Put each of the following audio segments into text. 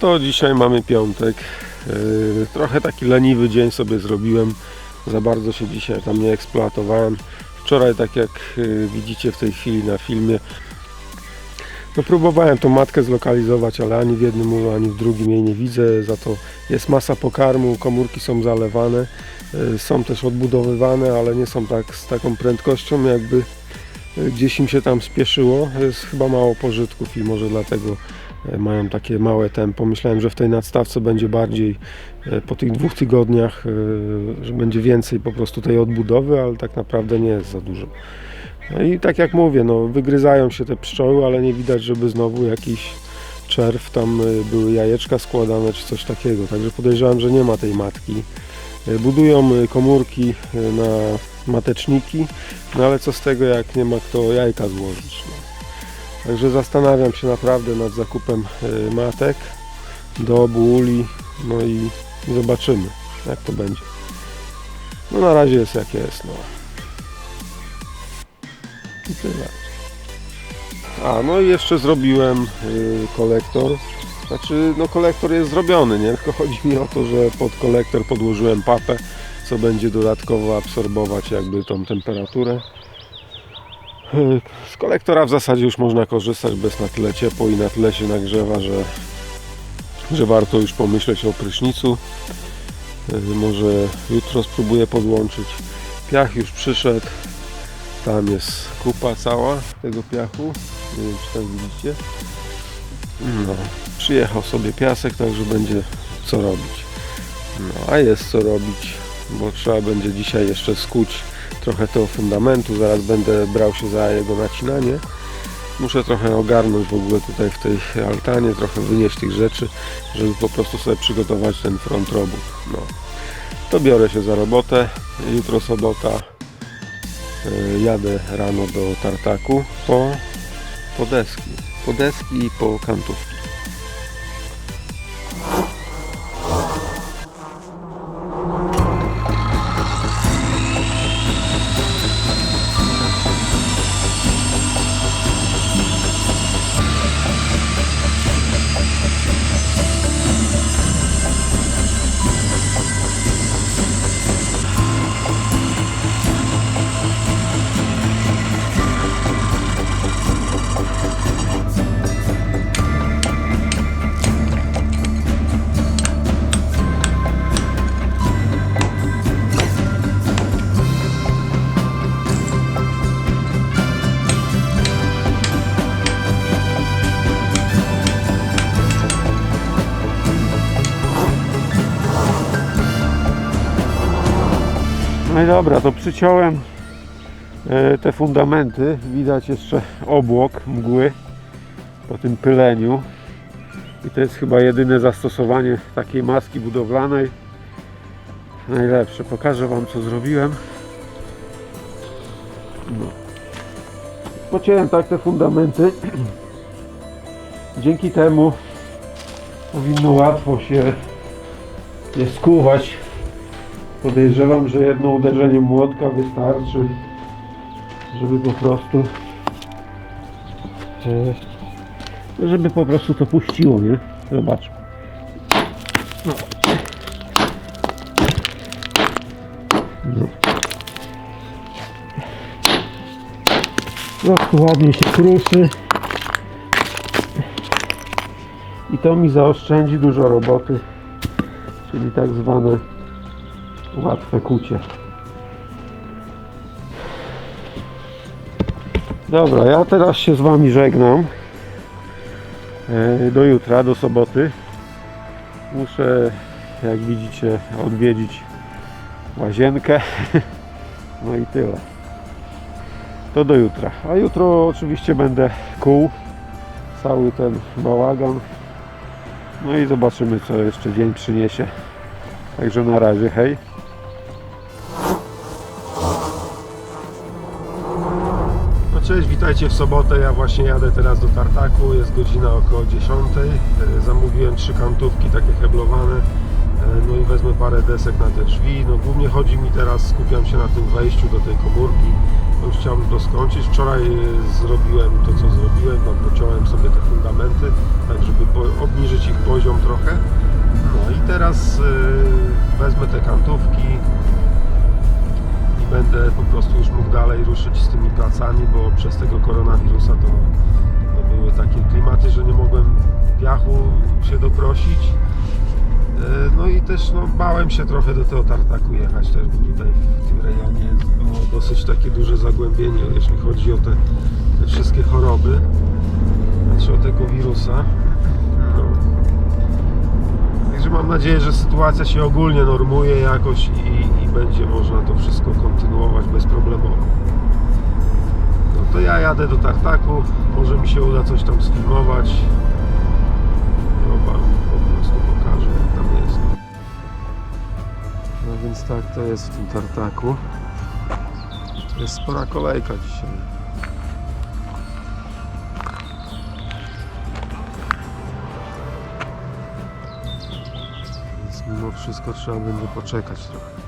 To dzisiaj mamy piątek. Yy, Trochę taki leniwy dzień sobie zrobiłem. Za bardzo się dzisiaj tam nie eksploatowałem. Wczoraj, tak jak yy, widzicie w tej chwili na filmie, no próbowałem tą matkę zlokalizować, ale ani w jednym ulu, ani w drugim jej nie widzę. Za to jest masa pokarmu, komórki są zalewane, yy, są też odbudowywane, ale nie są tak z taką prędkością, jakby gdzieś im się tam spieszyło. Jest chyba mało pożytków i może dlatego e, mają takie małe tempo. Myślałem, że w tej nadstawce będzie bardziej e, po tych dwóch tygodniach, e, że będzie więcej po prostu tej odbudowy, ale tak naprawdę nie jest za dużo. No i tak jak mówię, no wygryzają się te pszczoły, ale nie widać, żeby znowu jakiś czerw, tam e, były jajeczka składane czy coś takiego. Także podejrzewam, że nie ma tej matki. Budują komórki na mateczniki, no ale co z tego, jak nie ma kto jajka złożyć. Także zastanawiam się naprawdę nad zakupem y, matek do obu uli, no i zobaczymy jak to będzie. No na razie jest jak jest, no. I tyle. A, no i jeszcze zrobiłem y, kolektor. Znaczy, no kolektor jest zrobiony, nie? Tylko chodzi mi o to, że pod kolektor podłożyłem papę, co będzie dodatkowo absorbować jakby tą temperaturę. Z kolektora w zasadzie już można korzystać, jest na tyle ciepło i na tyle się nagrzewa, że, że warto już pomyśleć o prysznicu. Yy, Może jutro spróbuję podłączyć. Piach już przyszedł. Tam jest kupa cała tego piachu. Nie wiem czy tam widzicie. No, przyjechał sobie piasek, także będzie co robić. No, a jest co robić, bo trzeba będzie dzisiaj jeszcze skuć trochę tego fundamentu, zaraz będę brał się za jego nacinanie. Muszę trochę ogarnąć w ogóle tutaj w tej altanie, trochę wynieść tych rzeczy, żeby po prostu sobie przygotować ten front robót. No. To biorę się za robotę. Jutro sobota. Yy, Jadę rano do tartaku po, po deski. Po deski i po. No i dobra, to przyciąłem e, te fundamenty. Widać jeszcze obłok mgły po tym pyleniu. I to jest chyba jedyne zastosowanie takiej maski budowlanej. Najlepsze. Pokażę Wam co zrobiłem. No. Tak te fundamenty. Dzięki temu powinno łatwo się je skuwać Podejrzewam, że jedno uderzenie młotka wystarczy, żeby po prostu e, żeby po prostu to puściło, nie? Zobacz. No. No. Troszkę ładnie się kruszy. I to mi zaoszczędzi dużo roboty, czyli tak zwane łatwe kucie. Dobra, ja teraz się z Wami żegnam. E, Do jutra, do soboty. Muszę, jak widzicie, odwiedzić łazienkę. No i tyle. To do jutra. A jutro oczywiście będę kół. Cały ten bałagan. No i zobaczymy, co jeszcze dzień przyniesie. Także na razie, hej. No cześć, witajcie w sobotę. Ja właśnie jadę teraz do Tartaku. Jest godzina około 10. E, Zamówiłem trzy kantówki takie heblowane. E, No i wezmę parę desek na te drzwi. No głównie chodzi mi teraz, skupiam się na tym wejściu do tej komórki. bo już chciałem to skończyć. Wczoraj e, zrobiłem to, co zrobiłem, tam pociąłem sobie te fundamenty, tak żeby obniżyć ich poziom trochę. No i teraz e, wezmę te kantówki i będę po prostu już mógł dalej ruszyć z tymi pracami, bo przez tego koronawirusa to, to były takie klimaty, że nie mogłem piachu się doprosić. E, No i też no, bałem się trochę do tego tartaku jechać też, bo tutaj w tym rejonie było dosyć takie duże zagłębienie, jeśli chodzi o te, te wszystkie choroby, znaczy o tego wirusa. Także mam nadzieję, że sytuacja się ogólnie normuje jakoś i, i będzie można to wszystko kontynuować bezproblemowo. No to ja jadę do tartaku, może mi się uda coś tam sfilmować. No wam po prostu pokażę jak tam jest. No więc tak to jest w tym tartaku. Jest spora kolejka dzisiaj. Mimo wszystko trzeba będzie poczekać trochę.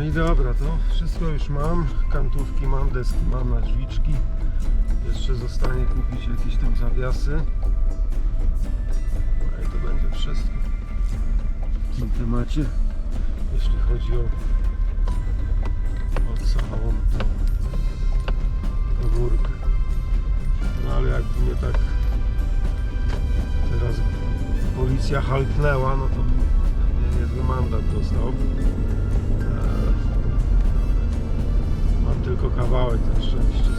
No i dobra, to wszystko już mam. Kantówki mam, deski mam na drzwiczki. Jeszcze zostanie kupić jakieś tam zawiasy. No i to będzie wszystko w tym temacie. Jeśli chodzi o, o całą tą komórkę. No ale jakby mnie tak teraz policja halknęła, no to pewnie niezły mandat dostał. Tylko kawałek na szczęście.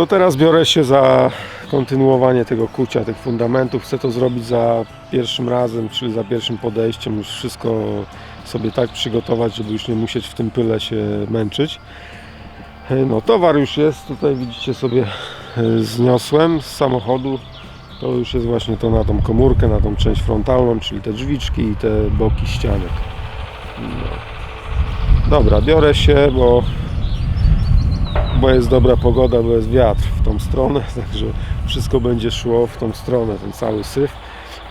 To teraz biorę się za kontynuowanie tego kucia, tych fundamentów. Chcę to zrobić za pierwszym razem, czyli za pierwszym podejściem. Już wszystko sobie tak przygotować, żeby już nie musieć w tym pyle się męczyć. No towar już jest, tutaj widzicie sobie e, zniosłem z samochodu. To już jest właśnie to na tą komórkę, na tą część frontalną, czyli te drzwiczki i te boki ścianek. No. Dobra, biorę się, bo bo jest dobra pogoda, bo jest wiatr w tą stronę, także wszystko będzie szło w tą stronę, ten cały syf.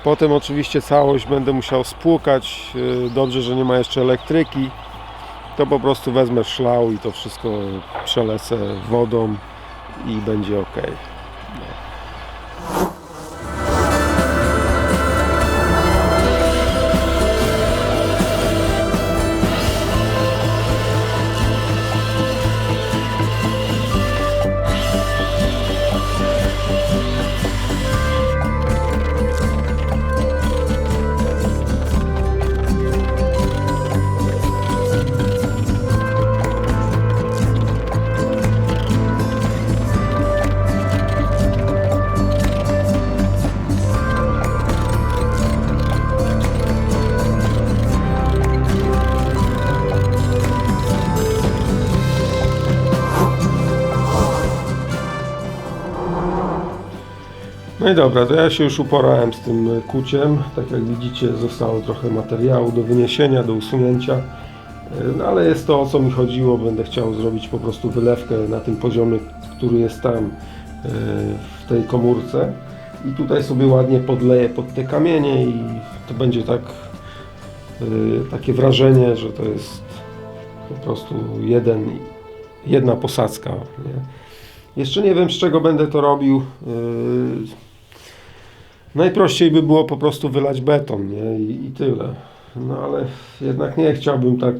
Potem oczywiście całość będę musiał spłukać. Yy, Dobrze, że nie ma jeszcze elektryki. To po prostu wezmę szlał i to wszystko przelecę wodą i będzie ok. No i dobra, to ja się już uporałem z tym kuciem. Tak jak widzicie, zostało trochę materiału do wyniesienia, do usunięcia. E, No ale jest to o co mi chodziło. Będę chciał zrobić po prostu wylewkę na tym poziomie, który jest tam e, w tej komórce. I tutaj sobie ładnie podleję pod te kamienie i to będzie tak e, takie wrażenie, że to jest po prostu jeden, jedna posadzka. Nie? Jeszcze nie wiem z czego będę to robił. Najprościej by było po prostu wylać beton, nie? I, I tyle. No ale jednak nie chciałbym tak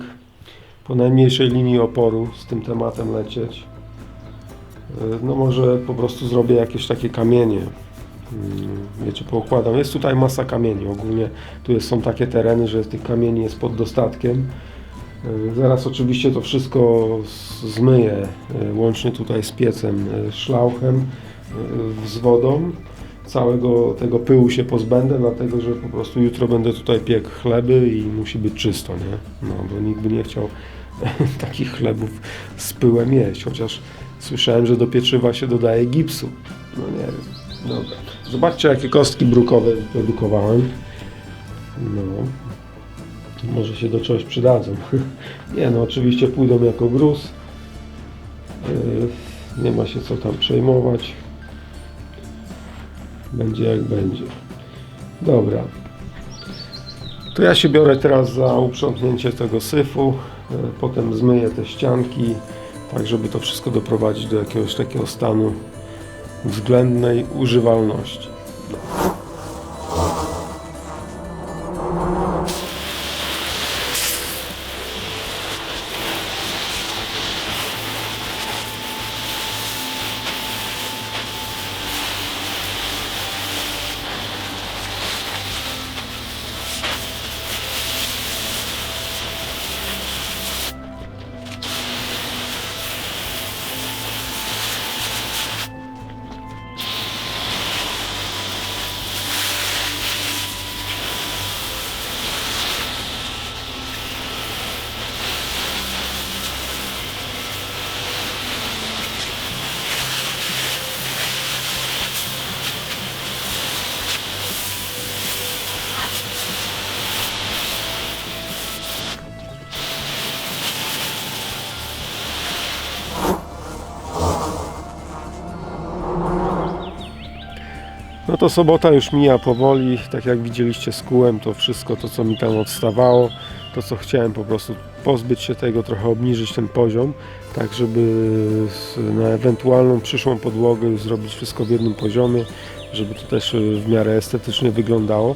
po najmniejszej linii oporu z tym tematem lecieć. Yy, No może po prostu zrobię jakieś takie kamienie. Yy, Wiecie, poukładam. Jest tutaj masa kamieni. Ogólnie tu jest, są takie tereny, że tych kamieni jest pod dostatkiem. Yy, Zaraz oczywiście to wszystko zmyję, yy, łącznie tutaj z piecem, szlauchem z wodą. Całego tego pyłu się pozbędę, dlatego że po prostu jutro będę tutaj piekł chleby i musi być czysto, nie? No, bo nikt by nie chciał takich chlebów z pyłem jeść, chociaż słyszałem, że do pieczywa się dodaje gipsu. No nie wiem. Dobra. Zobaczcie, jakie kostki brukowe wyprodukowałem. No, może się do czegoś przydadzą. Nie no, oczywiście pójdą jako gruz. Yy, Nie ma się co tam przejmować. Będzie jak będzie. Dobra. To ja się biorę teraz za uprzątnięcie tego syfu. Yy, Potem zmyję te ścianki, tak żeby to wszystko doprowadzić do jakiegoś takiego stanu względnej używalności. No to sobota już mija powoli, tak jak widzieliście z kółem, to wszystko to co mi tam odstawało, to co chciałem po prostu pozbyć się tego, trochę obniżyć ten poziom, tak żeby na ewentualną przyszłą podłogę zrobić wszystko w jednym poziomie, żeby to też w miarę estetycznie wyglądało.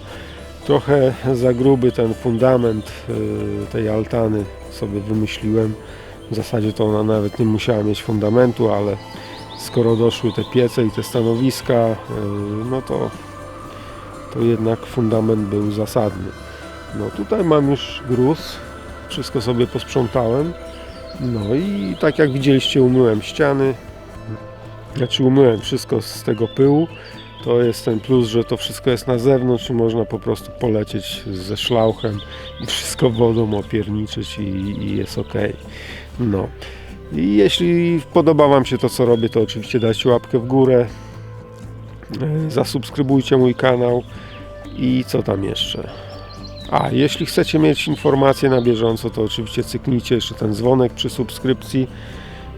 Trochę za gruby ten fundament y, tej altany sobie wymyśliłem. W zasadzie to ona nawet nie musiała mieć fundamentu, ale skoro doszły te piece i te stanowiska, yy, no to, to jednak fundament był zasadny. No tutaj mam już gruz, wszystko sobie posprzątałem. No i tak jak widzieliście umyłem ściany, znaczy umyłem wszystko z tego pyłu. To jest ten plus, że to wszystko jest na zewnątrz i można po prostu polecieć ze szlauchem i wszystko wodą opierniczyć i, i jest ok. No. I jeśli podoba Wam się to, co robię, to oczywiście dajcie łapkę w górę. E, Zasubskrybujcie mój kanał. I co tam jeszcze? A, jeśli chcecie mieć informacje na bieżąco, to oczywiście cyknijcie jeszcze ten dzwonek przy subskrypcji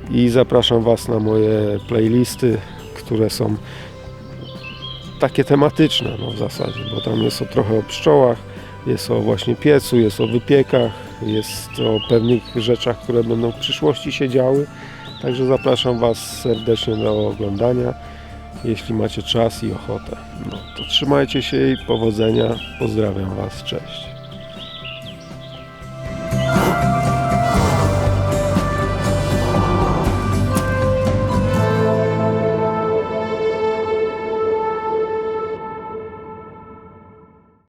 i zapraszam Was na moje playlisty, które są takie tematyczne no, w zasadzie, bo tam jest o trochę o pszczołach, jest o właśnie piecu, jest o wypiekach, jest o pewnych rzeczach, które będą w przyszłości się działy. Także zapraszam Was serdecznie do oglądania, jeśli macie czas i ochotę. No, to trzymajcie się i powodzenia. Pozdrawiam Was, cześć.